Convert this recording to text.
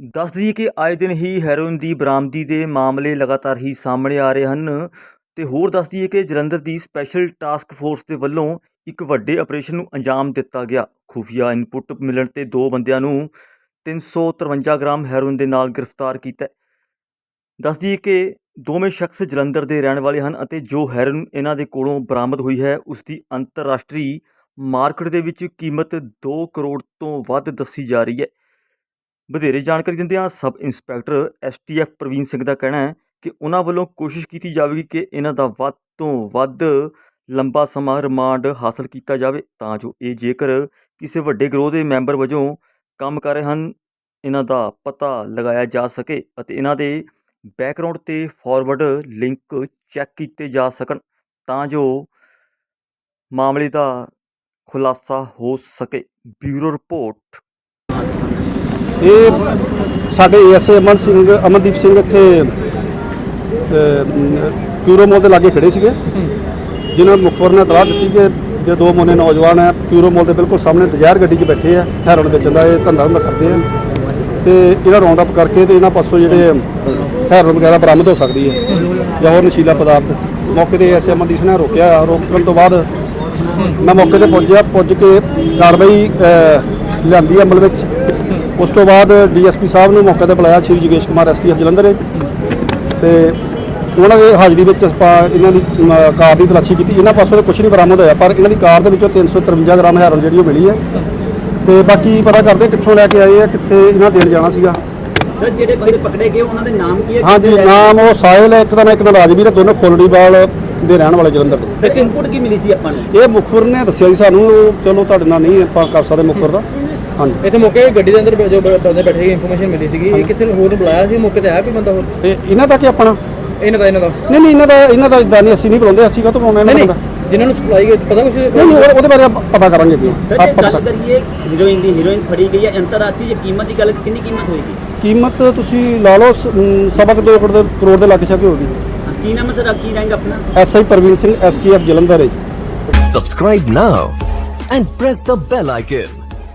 ਦੱਸ ਦਈਏ ਕਿ ਆਏ ਦਿਨ ਹੀ ਹੈਰੋਇਨ ਦੀ ਬਰਾਮਦੀ ਦੇ ਮਾਮਲੇ ਲਗਾਤਾਰ ਹੀ ਸਾਹਮਣੇ ਆ ਰਹੇ ਹਨ ਤੇ ਹੋਰ ਦੱਸ ਦਈਏ ਕਿ ਜਲੰਧਰ ਦੀ ਸਪੈਸ਼ਲ ਟਾਸਕ ਫੋਰਸ ਦੇ ਵੱਲੋਂ ਇੱਕ ਵੱਡੇ ਆਪਰੇਸ਼ਨ ਨੂੰ ਅੰਜਾਮ ਦਿੱਤਾ ਗਿਆ ਖੁਫੀਆ ਇਨਪੁਟ ਮਿਲਣ ਤੇ ਦੋ ਬੰਦਿਆਂ ਨੂੰ 353 ਗ੍ਰਾਮ ਹੈਰੋਇਨ ਦੇ ਨਾਲ ਗ੍ਰਿਫਤਾਰ ਕੀਤਾ ਹੈ। ਦੱਸ ਦਈਏ ਕਿ ਦੋਵੇਂ ਸ਼ਖਸ ਜਲੰਧਰ ਦੇ ਰਹਿਣ ਵਾਲੇ ਹਨ ਅਤੇ ਜੋ ਹੈਰੋਇਨ ਇਹਨਾਂ ਦੇ ਕੋਲੋਂ ਬਰਾਮਦ ਹੋਈ ਹੈ, ਉਸ ਦੀ ਅੰਤਰਰਾਸ਼ਟਰੀ ਮਾਰਕੀਟ ਦੇ ਵਿੱਚ ਕੀਮਤ 2 ਕਰੋੜ ਤੋਂ ਵੱਧ ਦੱਸੀ ਜਾ ਰਹੀ ਹੈ ਵਧੇਰੇ ਜਾਣਕਾਰੀ ਦਿੰਦਿਆਂ sub inspector STF Praveen Singh ਦਾ ਕਹਿਣਾ ਹੈ ਕਿ ਉਹਨਾਂ ਵੱਲੋਂ ਕੋਸ਼ਿਸ਼ ਕੀਤੀ ਜਾਵੇਗੀ ਕਿ ਇਹਨਾਂ ਦਾ ਵੱਧ ਤੋਂ ਵੱਧ ਲੰਬਾ ਸਮਾਂ ਰਿਮਾਂਡ ਹਾਸਲ ਕੀਤਾ ਜਾਵੇ, ਤਾਂ ਜੋ ਇਹ ਜੇਕਰ ਕਿਸੇ ਵੱਡੇ ਗਰੋਹ ਦੇ ਮੈਂਬਰ ਵਜੋਂ ਕੰਮ ਕਰ ਰਹੇ ਹਨ, ਇਹਨਾਂ ਦਾ ਪਤਾ ਲਗਾਇਆ ਜਾ ਸਕੇ ਅਤੇ ਇਹਨਾਂ ਦੇ ਬੈਕਗ੍ਰਾਉਂਡ ਤੇ ਫਾਰਵਰਡ ਲਿੰਕ ਚੈੱਕ ਕੀਤੇ ਜਾ ਸਕਣ, ਤਾਂ ਜੋ ਮਾਮਲੇ ਦਾ ਖੁਲਾਸਾ ਹੋ ਸਕੇ। Bureau report. ਇਹ ਸਾਡੇ ਐਸਏ ਅਮਨ ਸਿੰਘ, ਅਮਨਦੀਪ ਸਿੰਘ ਇੱਥੇ ਪਿਊਰੋ ਮੋਲ ਦੇ ਲਾਗੇ ਖੜੇ ਸੀਗੇ। ਜਿਨ੍ਹਾਂ ਨੂੰ ਮੁਖਬਰ ਨੇ ਤਲਾਹ ਦਿੱਤੀ ਕਿ ਜੇ ਦੋ ਮੋਨੇ ਨੌਜਵਾਨ ਹੈ, ਪਿਊਰੋ ਮੋਲ ਦੇ ਬਿਲਕੁਲ ਸਾਹਮਣੇ ਡਿਜ਼ਾਇਰ ਗੱਡੀ 'ਚ ਬੈਠੇ ਆ, ਹੈਰੋਨ ਵੇਚਣ ਦਾ ਇਹ ਧੰਦਾ ਹੁੰਦਾ ਕਰਦੇ ਆ। ਤੇ ਇਹਨਾਂ ਰਾਉਂਡ ਅਪ ਕਰਕੇ ਤੇ ਇਹਨਾਂ ਪਾਸੋਂ ਜਿਹੜੇ ਹੈਰੋਨ ਵਗੈਰਾ ਬਰਾਮਦ ਹੋ ਸਕਦੀ ਹੈ, ਜਾਂ ਹੋਰ ਨਸ਼ੀਲਾ ਪਦਾਰਥ। ਮੌਕੇ ਤੇ ਐਸਏ ਅਮਨਦੀਪ ਸਿੰਘ ਨੇ ਰੋਕਿਆ, ਰੋਕਣ ਤੋਂ ਬਾਅਦ ਮੈਂ ਮੌਕੇ ਤੇ ਪਹੁੰਚਿਆ, ਪੁੱਜ ਕੇ ਕਾਰਵਾਈ ਲਿਆਂਦੀ ਅਮਲ ਵਿੱਚ। ਉਸ ਤੋਂ ਬਾਅਦ ਡੀਐਸਪੀ ਸਾਹਿਬ ਨੂੰ ਮੌਕੇ ਤੇ ਬੁਲਾਇਆ ਸ਼੍ਰੀ ਜੋਗੇਸ਼ ਕੁਮਾਰ ਐਸਟੀਐਫ ਜਲੰਧਰ ਤੇ ਉਹਨਾਂ ਦੇ ਹਾਜ਼ਰੀ ਵਿੱਚ ਆਪਾਂ ਇਹਨਾਂ ਦੀ ਕਾਰ ਦੀ ਤਲਾਸ਼ੀ ਕੀਤੀ। ਇਹਨਾਂ ਪਾਸੋਂ ਤਾਂ ਕੁਝ ਨਹੀਂ ਬਰਾਮਦ ਹੋਇਆ ਪਰ ਇਹਨਾਂ ਦੀ ਕਾਰ ਦੇ ਵਿੱਚੋਂ 353 ਗ੍ਰਾਮ ਹੈਰੋਨ ਜਿਹੜੀ ਉਹ ਮਿਲੀ ਹੈ। ਤੇ ਬਾਕੀ ਪਤਾ ਕਰਦੇ ਕਿੱਥੋਂ ਲੈ ਕੇ ਆਏ ਆ ਕਿੱਥੇ ਇਹਨਾਂ ਦੇਣ ਜਾਣਾ ਸੀਗਾ। ਸਰ ਜਿਹੜੇ ਬੰਦੇ ਪਕੜੇ ਗਏ ਉਹਨਾਂ ਦੇ ਨਾਮ ਕੀ ਹੈ? ਹਾਂਜੀ ਨਾਮ ਉਹ ਸਾਹਿਲ ਹੈ ਇੱਕ ਦਾ ਨਾਂ ਇੱਕ ਦਾ ਰਾਜਵੀਰ ਹੈ ਦੋਨੋਂ ਫੁੱਲੜੀਵਾਲ ਦੇ ਰਹਿਣ ਵਾਲੇ ਜਲੰਧਰ ਦੇ। ਸਰ ਇਨਪੁਟ ਕੀ ਮਿਲੀ ਸੀ ਆਪਾਂ ਨੂੰ? ਇਹ ਮੁਖਬਰ ਨੇ ਦੱਸਿਆ ਸੀ ਸਾਨੂੰ ਚਲੋ ਤੁਹਾਡੇ ਨਾਲ ਨਹੀਂ ਆਪਾਂ ਕਰ ਸਕਦੇ ਮੁਖਬਰ ਦਾ। ਹਾਂਜੀ। ਇੱਥੇ ਮੌਕੇ ਗੱਡੀ ਦੇ ਅੰਦਰ ਜੋ ਬੰਦੇ ਬੈਠੇ ਸੀ ਇਨਫੋਰਮੇਸ਼ਨ ਮਿਲੀ ਸੀਗੀ। ਇਹ ਕਿਸੇ ਹੋਰ ਨੂੰ ਬੁਲਾਇਆ ਸੀ? ਮੌਕੇ ਤੇ ਆਇਆ ਕੋਈ ਬੰਦਾ ਹੋਰ? ਤੇ ਇਹਨਾਂ ਦਾ ਕੀ ਆਪਣਾ? ਇਹਨਾਂ ਦਾ ਇਹਨਾਂ ਦਾ। ਨਹੀਂ ਨਹੀਂ ਇਹਨਾਂ ਦਾ ਇਹਨਾਂ ਦਾ ਇਦਾਂ ਨਹੀਂ ਅਸੀਂ ਨਹੀਂ ਬੁਲਾਉਂਦੇ ਅਸੀਂ ਕਾਹਤੋਂ ਬੁਲਾਉਣਾ ਨਹੀਂ ਇਹਨਾਂ ਦਾ ਜਿਨ੍ਹਾਂ ਨੂੰ ਸਪਲਾਈ ਪਤਾ ਕੁਛ ਨਹੀਂ ਨਹੀਂ ਉਹ- ਉਹਦੇ ਬਾਰੇ ਆਪਾਂ ਪਤਾ ਕਰਾਂਗੇ ਜੀ। ਸਰ ਗੱਲ ਕਰੀਏ ਹੀਰੋਇਨ ਦੀ ਹੀਰੋਇਨ ਫੜੀ ਗਈ ਹੈ ਅੰਤਰਰਾਸ਼ਟਰੀ ਜੇ ਕੀਮਤ ਦੀ ਗੱਲ ਕਿੰਨੀ ਕੀਮਤ ਹੋਏਗੀ? ਕੀਮਤ ਤੁਸੀਂ ਲਾ ਲਓ ਸ- ਅਮ, ਸਵਾ ਕੁ ਦੋ ਕਰੋੜ ਦੇ ਕਰੋੜ ਦੇ ਲੱਗ ਛਾਕੇ ਹੋਗੀ ਕੀ ਨਾਮ ਸਰ? ਕੀ ਰੈਂਕ ਆਪਣਾ? ਐਸਆਈ ਪ੍ਰਵੀਨ ਸਿੰਘ ਐਸਟੀਐਫ ਜਲੰਧਰ ਹੈ। Subscribe now and press the bell icon.